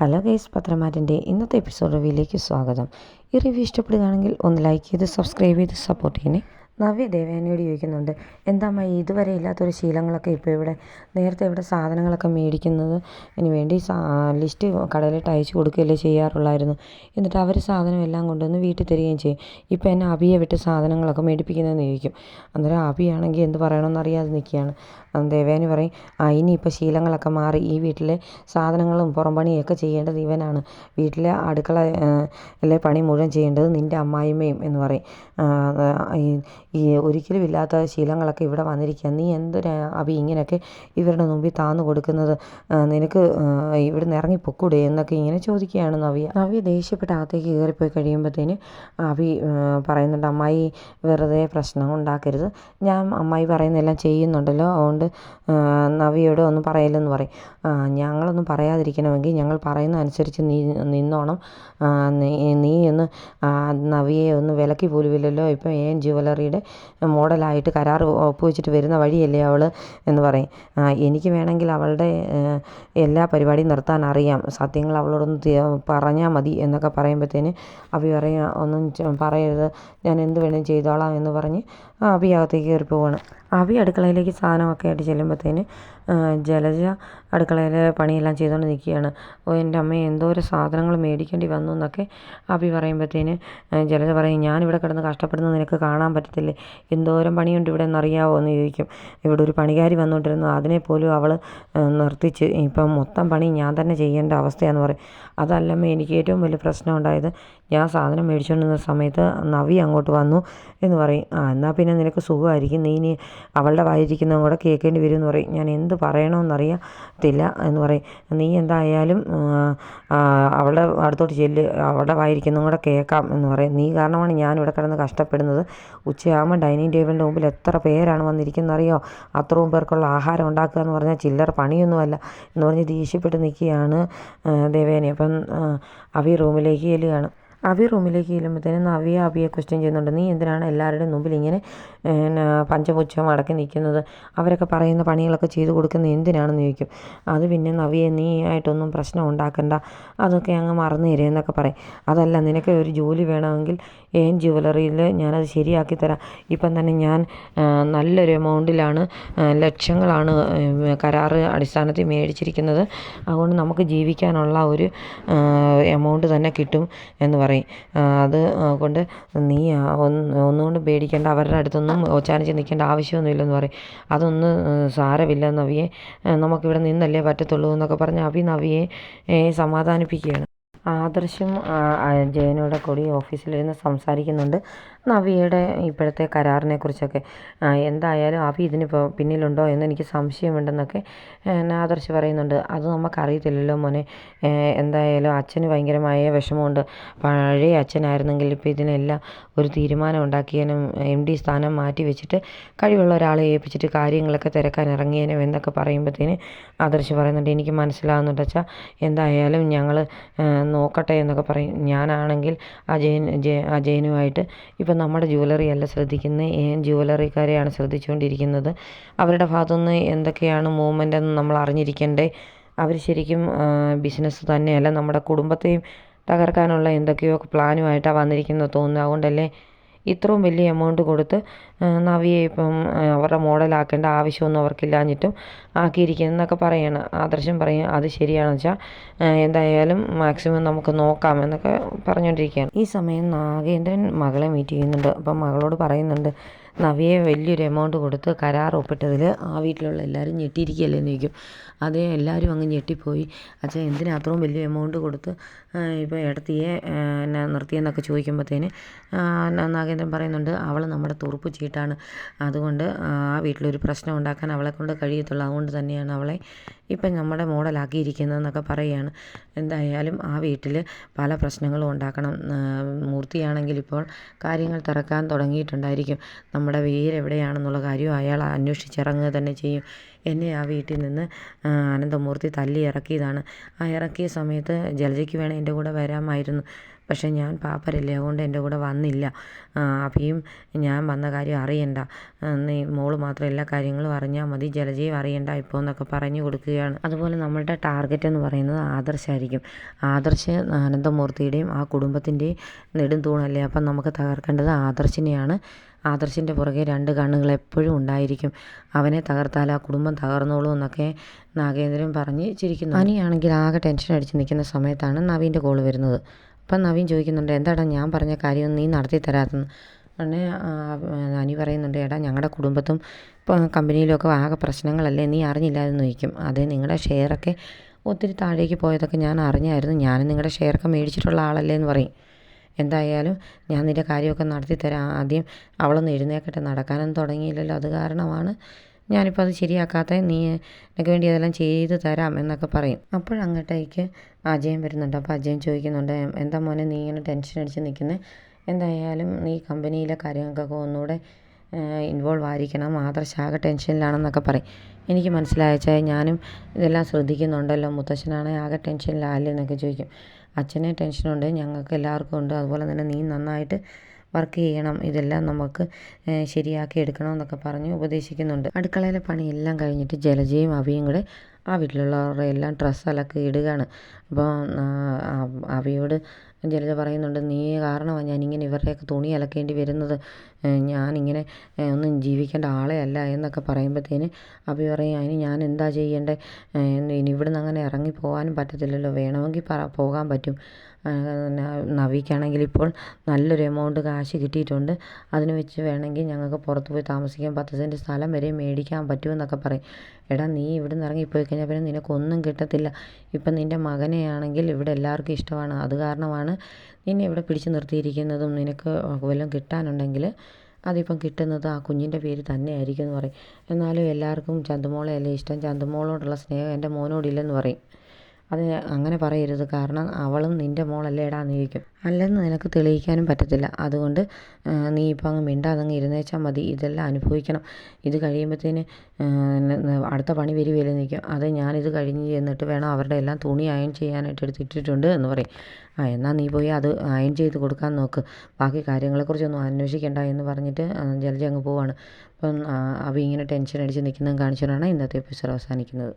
Hello guys പത്രമാറ്റിന്റെ ഇന്നത്തെ episode റിവ്യൂയിലേക്ക് സ്വാഗതം. ഈ റിവ്യൂ ഇഷ്ടപ്പെടുകയാണെങ്കിൽ ഒന്ന് ലൈക്ക് ചെയ്ത് സബ്സ്ക്രൈബ് ചെയ്ത് സപ്പോർട്ട് ചെയ്യണേ. നവ്യ ദേവയാനിയോട് ചോദിക്കുന്നുണ്ട് എന്താ അമ്മ ഇതുവരെ ഇല്ലാത്തൊരു ശീലങ്ങളൊക്കെ ഇപ്പോൾ ഇവിടെ നേരത്തെ ഇവിടെ സാധനങ്ങളൊക്കെ മേടിക്കുന്നത്? അതിന് വേണ്ടി ലിസ്റ്റ് കടയിലിട്ട് അയച്ചു കൊടുക്കുകയല്ലേ ചെയ്യാറുള്ളായിരുന്നു. എന്നിട്ട് അവർ സാധനം എല്ലാം കൊണ്ടുവന്ന് വീട്ടിൽ തരികയും ചെയ്യും. ഇപ്പോൾ എന്നെ അബിയെ വിട്ട് സാധനങ്ങളൊക്കെ മേടിപ്പിക്കുന്നതെന്ന് ചോദിക്കും. അന്നേരം അബിയാണെങ്കിൽ എന്ത് പറയണമെന്ന് അറിയാതെ നിൽക്കുകയാണ്. ദേവയാനി പറയും ആ ഇനി ഇനിയിപ്പോൾ ശീലങ്ങളൊക്കെ മാറി ഈ വീട്ടിലെ സാധനങ്ങളും പുറം പണിയൊക്കെ ചെയ്യേണ്ടത് ഇവനാണ്. വീട്ടിലെ അടുക്കള അല്ലെ പണി മുഴുവൻ ചെയ്യേണ്ടത് നിന്റെ അമ്മായിമ്മയും എന്ന് പറയും. ഈ ഒരിക്കലും ഇല്ലാത്ത ശീലങ്ങളൊക്കെ ഇവിടെ വന്നിരിക്കുക നീ എന്തിനാ അഭി ഇങ്ങനെയൊക്കെ ഇവരുടെ മുമ്പിൽ താന്നു കൊടുക്കുന്നത്? നിനക്ക് ഇവിടുന്ന് ഇറങ്ങി പൊക്കൂടെ എന്നൊക്കെ ഇങ്ങനെ ചോദിക്കുകയാണ് നവ്യ. നവ്യ ദേഷ്യപ്പെട്ട് അകത്തേക്ക് കയറിപ്പോയി കഴിയുമ്പോഴത്തേന് അഭി പറയുന്നുണ്ട് അമ്മായി വെറുതെ പ്രശ്നം ഉണ്ടാക്കരുത്. ഞാൻ അമ്മായി പറയുന്നതെല്ലാം ചെയ്യുന്നുണ്ടല്ലോ. അതുകൊണ്ട് നവ്യയോട് ഒന്നും പറയില്ലെന്ന് പറയും. ഞങ്ങളൊന്നും പറയാതിരിക്കണമെങ്കിൽ ഞങ്ങൾ പറയുന്ന അനുസരിച്ച് നീ നിന്നോണം. നീ ഒന്ന് നവ്യയെ ഒന്ന് വിലക്കി പോലുമില്ലല്ലോ ഇപ്പം എൻ ജുവലറിയുടെ മോഡലായിട്ട് കരാർ ഒപ്പുവെച്ചിട്ട് വരുന്ന വഴിയല്ലേ അവൾ എന്ന് പറയും. എനിക്ക് വേണമെങ്കിൽ അവളുടെ എല്ലാ പരിപാടിയും നിർത്താൻ അറിയാം. സത്യങ്ങൾ അവളോടൊന്ന് പറഞ്ഞാൽ മതി എന്നൊക്കെ പറയുമ്പോഴത്തേന് അഭി പറയാ ഒന്നും പറയരുത്. ഞാൻ എന്ത് വേണേലും ചെയ്തോളാം എന്ന് പറഞ്ഞ് അഭി അകത്തേക്ക് കയറി പോവാണ്. അവി അടുക്കളയിലേക്ക് സാധനമൊക്കെ ആയിട്ട് ചെല്ലുമ്പോഴത്തേന് ജലജ അടുക്കളയിലെ പണിയെല്ലാം ചെയ്തുകൊണ്ട് നിൽക്കുകയാണ് ഓ എന്റെ അമ്മ എന്തോരം സാധനങ്ങൾ മേടിക്കേണ്ടി വന്നു എന്നൊക്കെ അവി പറയുമ്പോഴത്തേന് ജലജ പറയും ഞാനിവിടെ കിടന്ന് കഷ്ടപ്പെടുന്നത് നിനക്ക് കാണാൻ പറ്റത്തില്ലേ? എന്തോരം പണിയുണ്ട് ഇവിടെ എന്നറിയാവോ? എന്ന് ചോദിക്കും. ഇവിടെ ഒരു പണികാരി വന്നുകൊണ്ടിരുന്നു. അതിനെ പോലും അവൾ നിർത്തിച്ച് ഇപ്പം മൊത്തം പണി ഞാൻ തന്നെ ചെയ്യേണ്ട അവസ്ഥയാണെന്ന് പറയും. അതല്ലമ്മ എനിക്ക് ഏറ്റവും വലിയ പ്രശ്നം ഉണ്ടായത് ഞാൻ സാധനം മേടിച്ചുകൊണ്ടിരുന്ന സമയത്ത് നവി അങ്ങോട്ട് വന്നു എന്ന് പറയും ആ എന്നാൽ പിന്നെ നിനക്ക് സുഖമായിരിക്കും. നീ ഇനി അവളുടെ വായിരിക്കുന്നതും കൂടെ കേൾക്കേണ്ടി വരും എന്ന് പറയും. ഞാൻ എന്ത് പറയണമെന്നറിയത്തില്ല എന്ന് പറയും. നീ എന്തായാലും അവളുടെ അടുത്തോട്ട് ചെല്ല് അവളുടെ വായിരിക്കുന്നതും കൂടെ കേൾക്കാം എന്ന് പറയും. നീ കാരണമാണ് ഞാൻ ഇവിടെ കിടന്ന് കഷ്ടപ്പെടുന്നത്. ഉച്ചയാകുമ്പോൾ ഡൈനിങ് ടേബിളിന്റെ മുമ്പിൽ എത്ര പേരാണ് വന്നിരിക്കുന്നത് അറിയോ അത്രയും പേർക്കുള്ള ആഹാരം ഉണ്ടാക്കുക എന്ന് പറഞ്ഞാൽ ചില്ലറ പണിയൊന്നുമല്ല എന്ന് പറഞ്ഞ് ദേഷ്യപ്പെട്ട് നിൽക്കുകയാണ് ദേവേനെ. അപ്പം അവി റൂമിലേക്ക് ചെല്ലുകയാണ്. അഭി റൂമിലേക്ക് ചെല്ലുമ്പോഴത്തേനും നവ്യ അവിയെ ക്വസ്റ്റ്യൻ ചെയ്യുന്നുണ്ട്. നീ എന്തിനാണ് എല്ലാവരുടെയും മുമ്പിൽ ഇങ്ങനെ പഞ്ചപുച്ഛം അടക്കി നിൽക്കുന്നത്? അവരൊക്കെ പറയുന്ന പണികളൊക്കെ ചെയ്തു കൊടുക്കുന്നത് എന്തിനാണെന്ന് ചോദിക്കും. അത് പിന്നെ നവ്യെ നീ ആയിട്ടൊന്നും പ്രശ്നം ഉണ്ടാക്കണ്ട. അതൊക്കെ അങ്ങ് മറന്നു തരിക എന്നൊക്കെ പറയും. അതല്ല നിനക്ക് ഒരു ജോലി വേണമെങ്കിൽ ഏൻ ജുവലറിയിൽ ഞാനത് ശരിയാക്കി തരാം. ഇപ്പം തന്നെ ഞാൻ നല്ലൊരു എമൗണ്ടിലാണ് ലക്ഷങ്ങളാണ് കരാറ് അടിസ്ഥാനത്തിൽ മേടിച്ചിരിക്കുന്നത്. അതുകൊണ്ട് നമുക്ക് ജീവിക്കാനുള്ള ഒരു എമൗണ്ട് തന്നെ കിട്ടും എന്ന് പറയും. അത് കൊണ്ട് നീ ഒന്നുകൊണ്ടും പേടിക്കേണ്ട. അവരുടെ അടുത്തൊന്നും ഓച്ചാനിച്ച് നിൽക്കേണ്ട ആവശ്യമൊന്നുമില്ലെന്ന് പറയും. അതൊന്നും സാരമില്ല നവിയെ. നമുക്കിവിടെ നിന്നല്ലേ പറ്റത്തുള്ളൂ എന്നൊക്കെ പറഞ്ഞ് അഭി നവിയെ സമാധാനിപ്പിക്കുകയാണ്. ആദർശും ജയനോടെ കൂടി ഓഫീസിലിരുന്ന് സംസാരിക്കുന്നുണ്ട്. നവിയുടെ ഇപ്പോഴത്തെ കരാറിനെ കുറിച്ചൊക്കെ എന്തായാലും അവി ഇതിന് പിന്നിലുണ്ടോ എന്ന് എനിക്ക് സംശയമുണ്ടെന്നൊക്കെ ആദർശ് പറയുന്നുണ്ട്. അത് നമുക്കറിയത്തില്ലല്ലോ മോനെ. എന്തായാലും അച്ഛന് ഭയങ്കരമായ വിഷമമുണ്ട്. പഴയ അച്ഛനായിരുന്നെങ്കിൽ ഇപ്പോൾ ഇതിനെല്ലാം ഒരു തീരുമാനം ഉണ്ടാക്കിയനും എം ഡി സ്ഥാനം മാറ്റി വെച്ചിട്ട് കഴിവുള്ള ഒരാളെ ഏൽപ്പിച്ചിട്ട് കാര്യങ്ങളൊക്കെ തിരക്കാൻ ഇറങ്ങിയനും എന്നൊക്കെ പറയുമ്പോഴത്തേന് ആദർശ് പറയുന്നുണ്ട്. എനിക്ക് മനസ്സിലാവുന്നുണ്ട് അച്ഛാ. എന്തായാലും ഞങ്ങൾ നോക്കട്ടെ എന്നൊക്കെ പറയും. ഞാനാണെങ്കിൽ അജയൻ അജയനുമായിട്ട് ഇപ്പം നമ്മുടെ ജ്വല്ലറി അല്ല ശ്രദ്ധിക്കുന്നത് ഏൻ ജ്വല്ലറിക്കാരെയാണ് ശ്രദ്ധിച്ചുകൊണ്ടിരിക്കുന്നത്. അവരുടെ ഭാഗത്തുനിന്ന് എന്തൊക്കെയാണ് മൂവ്മെന്റ് എന്ന് നമ്മൾ അറിഞ്ഞിരിക്കണ്ടേ? അവർ ശരിക്കും ബിസിനസ് തന്നെയല്ല. നമ്മുടെ കുടുംബത്തെയും തകർക്കാനുള്ള എന്തൊക്കെയോ പ്ലാനുമായിട്ടാണ് വന്നിരിക്കുന്നത് തോന്നുന്നു. അതുകൊണ്ടല്ലേ ഇത്രയും വലിയ എമൗണ്ട് കൊടുത്ത് നവിയെ ഇപ്പം അവരുടെ മോഡലാക്കേണ്ട ആവശ്യമൊന്നും അവർക്കില്ലാഞ്ഞിട്ടും ആക്കിയിരിക്കുന്നതെന്നൊക്കെ പറയാണ്. ആദർശം പറയും അത് ശരിയാണെന്ന് വെച്ചാൽ എന്തായാലും മാക്സിമം നമുക്ക് നോക്കാം എന്നൊക്കെ പറഞ്ഞുകൊണ്ടിരിക്കുകയാണ് ഈ സമയം നാഗേന്ദ്രൻ മകളെ മീറ്റ് ചെയ്യുന്നുണ്ട്. അപ്പം മകളോട് പറയുന്നുണ്ട് നവിയെ വലിയൊരു എമൗണ്ട് കൊടുത്ത് കരാർ ഒപ്പിട്ടതിൽ ആ വീട്ടിലുള്ള എല്ലാവരും ഞെട്ടിയിരിക്കുകയല്ലേ എന്ന് ചോദിക്കും. അതേ എല്ലാവരും അങ്ങ് ഞെട്ടിപ്പോയി. അച്ഛൻ എന്തിനാ അത്രയും വലിയ എമൗണ്ട് കൊടുത്ത് ഇപ്പോൾ ഇടത്തിയെ എന്നാ നിർത്തിയെന്നൊക്കെ ചോദിക്കുമ്പോഴത്തേന് നാഗേന്ദ്രൻ പറയുന്നുണ്ട് അവൾ നമ്മുടെ തുറുപ്പ് ചീട്ടാണ്. അതുകൊണ്ട് ആ വീട്ടിലൊരു പ്രശ്നം ഉണ്ടാക്കാൻ അവളെ കൊണ്ട് കഴിയത്തുള്ളൂ. അതുകൊണ്ട് തന്നെയാണ് അവളെ ഇപ്പം നമ്മുടെ മോഡലാക്കിയിരിക്കുന്നതെന്നൊക്കെ പറയുകയാണ്. എന്തായാലും ആ വീട്ടിൽ പല പ്രശ്നങ്ങളും ഉണ്ടാക്കണം. മൂർത്തിയാണെങ്കിൽ ഇപ്പോൾ കാര്യങ്ങൾ തിറക്കാൻ തുടങ്ങിയിട്ടുണ്ടായിരിക്കും. നമ്മുടെ വേരെവിടെയാണെന്നുള്ള കാര്യം അയാൾ അന്വേഷിച്ചിറങ്ങുക തന്നെ ചെയ്യും. എന്നെ ആ വീട്ടിൽ നിന്ന് അനന്തമൂർത്തി തല്ലി ഇറക്കിയതാണ്. ആ ഇറക്കിയ സമയത്ത് ജലജയ്ക്ക് വേണേൽ എന്റെ കൂടെ വരാമായിരുന്നു. പക്ഷേ ഞാൻ പാപ്പരല്ലേ അതുകൊണ്ട് എന്റെ കൂടെ വന്നില്ല. അഭിയും ഞാൻ വന്ന കാര്യം അറിയണ്ട. നീ മോൾ മാത്രം എല്ലാ കാര്യങ്ങളും അറിഞ്ഞാൽ മതി. ജലജയും അറിയണ്ട ഇപ്പോൾ എന്നൊക്കെ പറഞ്ഞു കൊടുക്കുകയാണ്. അതുപോലെ നമ്മളുടെ ടാർഗറ്റ് എന്ന് പറയുന്നത് ആദർശായിരിക്കും. ആദർശ് അനന്തമൂർത്തിയുടെയും ആ കുടുംബത്തിന്റെയും നെടും തൂണല്ലേ? അപ്പം നമുക്ക് തകർക്കേണ്ടത് ആദർശിനെയാണ്. ആദർശിന്റെ പുറകെ രണ്ട് കണ്ണുകൾ എപ്പോഴും ഉണ്ടായിരിക്കും. അവനെ തകർത്താൽ ആ കുടുംബം തകർന്നോളൂ എന്നൊക്കെ നാഗേന്ദ്രൻ പറഞ്ഞ് ചിരിക്കുന്നു. അനിയാണെങ്കിൽ ആകെ ടെൻഷൻ അടിച്ച് നിൽക്കുന്ന സമയത്താണ് നവീന്റെ കോൾ വരുന്നത്. അപ്പം നവീൻ ചോദിക്കുന്നുണ്ട് എന്താടാ ഞാൻ പറഞ്ഞ കാര്യം നീ നടത്തി തരാത്തെന്ന്? ഉടനെ അനി പറയുന്നുണ്ട് ഏടാ ഞങ്ങളുടെ കുടുംബത്തും ഇപ്പം കമ്പനിയിലൊക്കെ ആകെ പ്രശ്നങ്ങളല്ലേ നീ അറിഞ്ഞില്ലായിരുന്നു ചോദിക്കും. അതെ നിങ്ങളുടെ ഷെയറൊക്കെ ഒത്തിരി താഴേക്ക് പോയതൊക്കെ ഞാൻ അറിഞ്ഞായിരുന്നു. ഞാനും നിങ്ങളുടെ ഷെയറൊക്കെ മേടിച്ചിട്ടുള്ള ആളല്ലേ എന്ന് പറയും. എന്തായാലും ഞാൻ നിന്റെ കാര്യമൊക്കെ നടത്തി തരാം ആദ്യം അവളൊന്ന് എഴുന്നേക്കട്ടെ നടക്കാനൊന്നും തുടങ്ങിയില്ലല്ലോ. അത് കാരണമാണ് ഞാനിപ്പോൾ അത് ശരിയാക്കാത്ത. നീ എനിക്ക് വേണ്ടി അതെല്ലാം ചെയ്ത് തരാം എന്നൊക്കെ പറയും. അപ്പോഴങ്ങോട്ടേക്ക് അജയൻ വരുന്നുണ്ട്. അപ്പോൾ അജയൻ ചോദിക്കുന്നുണ്ട് എന്താ മോനെ നീ ഇങ്ങനെ ടെൻഷൻ അടിച്ച് നിൽക്കുന്നത് എന്തായാലും നീ കമ്പനിയിലെ കാര്യങ്ങൾക്കൊക്കെ ഒന്നുകൂടെ ഇൻവോൾവ് ആയിരിക്കണം. ആദർശാകെ ടെൻഷനിലാണെന്നൊക്കെ പറയും. എനിക്ക് മനസ്സിലായച്ചാൽ ഞാനും ഇതെല്ലാം ശ്രദ്ധിക്കുന്നുണ്ടല്ലോ. മുത്തശ്ശനാണെ ആകെ ടെൻഷനിലാല്ലേ എന്നൊക്കെ ചോദിക്കും. അച്ഛനെ ടെൻഷനുണ്ട് ഞങ്ങൾക്ക് എല്ലാവർക്കും ഉണ്ട്. അതുപോലെ തന്നെ നീ നന്നായിട്ട് വർക്ക് ചെയ്യണം. ഇതെല്ലാം നമുക്ക് ശരിയാക്കി എടുക്കണം എന്നൊക്കെ പറഞ്ഞ് ഉപദേശിക്കുന്നുണ്ട്. അടുക്കളയിലെ പണിയെല്ലാം കഴിഞ്ഞിട്ട് ജലജയും അവിയും കൂടെ ആ വീട്ടിലുള്ളവരുടെ എല്ലാം ഡ്രസ്സ് അലക്കി ഇടുകയാണ്. അപ്പോൾ അവിയോട് ജലജ പറയുന്നുണ്ട് നീ കാരണമാണ് ഞാനിങ്ങനെ ഇവരുടെയൊക്കെ തുണി അലക്കേണ്ടി വരുന്നത്. ഞാനിങ്ങനെ ഒന്നും ജീവിക്കേണ്ട ആളെ അല്ല എന്നൊക്കെ പറയുമ്പോഴത്തേന് അഭി പറയും അതിന് ഞാൻ എന്താ ചെയ്യേണ്ടത് ഇനി ഇവിടുന്ന് അങ്ങനെ ഇറങ്ങി പോകാനും പറ്റത്തില്ലല്ലോ. വേണമെങ്കിൽ പറ പോകാൻ പറ്റും. നവിക്കാണെങ്കിൽ ഇപ്പോൾ നല്ലൊരു എമൗണ്ട് കാശ് കിട്ടിയിട്ടുണ്ട്. അതിന് വെച്ച് വേണമെങ്കിൽ ഞങ്ങൾക്ക് പുറത്ത് പോയി താമസിക്കാൻ പത്ത് സെന്റ് സ്ഥലം വരെ മേടിക്കാൻ പറ്റുമെന്നൊക്കെ പറയും. എടാ നീ ഇവിടെ നിന്ന് ഇറങ്ങിപ്പോയി കഴിഞ്ഞാൽ പിന്നെ നിനക്കൊന്നും കിട്ടത്തില്ല. ഇപ്പം നിന്റെ മകനെയാണെങ്കിൽ ഇവിടെ എല്ലാവർക്കും ഇഷ്ടമാണ്. അത് കാരണമാണ് നിന്നെ ഇവിടെ പിടിച്ചു നിർത്തിയിരിക്കുന്നതും നിനക്ക് വല്ലതും കിട്ടാനുണ്ടെങ്കിൽ അതിപ്പം കിട്ടുന്നത് ആ കുഞ്ഞിന്റെ പേര് തന്നെ ആയിരിക്കും എന്ന് പറയും. എന്നാലും എല്ലാവർക്കും ചന്തുമോളെ അല്ലേ ഇഷ്ടം? ചന്തുമോളോടുള്ള സ്നേഹം എന്റെ മോനോടില്ലെന്ന് പറയും. അത് അങ്ങനെ പറയരുത്. കാരണം അവളും നിന്റെ മോളല്ലേടാ എന്ന് ചോദിക്കും. അല്ലെന്ന് നിനക്ക് തെളിയിക്കാനും പറ്റത്തില്ല. അതുകൊണ്ട് നീ ഇപ്പം അങ്ങ് മിണ്ടാതെ അങ്ങ് ഇരുന്നേച്ചാൽ മതി. ഇതെല്ലാം അനുഭവിക്കണം. ഇത് കഴിയുമ്പോഴത്തേന് അടുത്ത പണി വരുകയല്ലേ നിൽക്കും അത് ഞാനിത് കഴിഞ്ഞ് ചെന്നിട്ട് വേണം അവരുടെ എല്ലാം തുണി അയൺ ചെയ്യാനായിട്ട് എടുത്തിട്ടിട്ടുണ്ട് എന്ന് പറയും. ആ എന്നാൽ നീ പോയി അത് അയൺ ചെയ്ത് കൊടുക്കാൻ നോക്ക്. ബാക്കി കാര്യങ്ങളെക്കുറിച്ചൊന്നും അന്വേഷിക്കേണ്ട എന്ന് പറഞ്ഞിട്ട് ജലജ അങ്ങ് പോവാണ്. അപ്പം അവ ഇങ്ങനെ ടെൻഷൻ അടിച്ച് നിൽക്കുന്നതും കാണിച്ചിട്ടാണ് ഇന്നത്തെ എപ്പിസോഡ് അവസാനിക്കുന്നത്.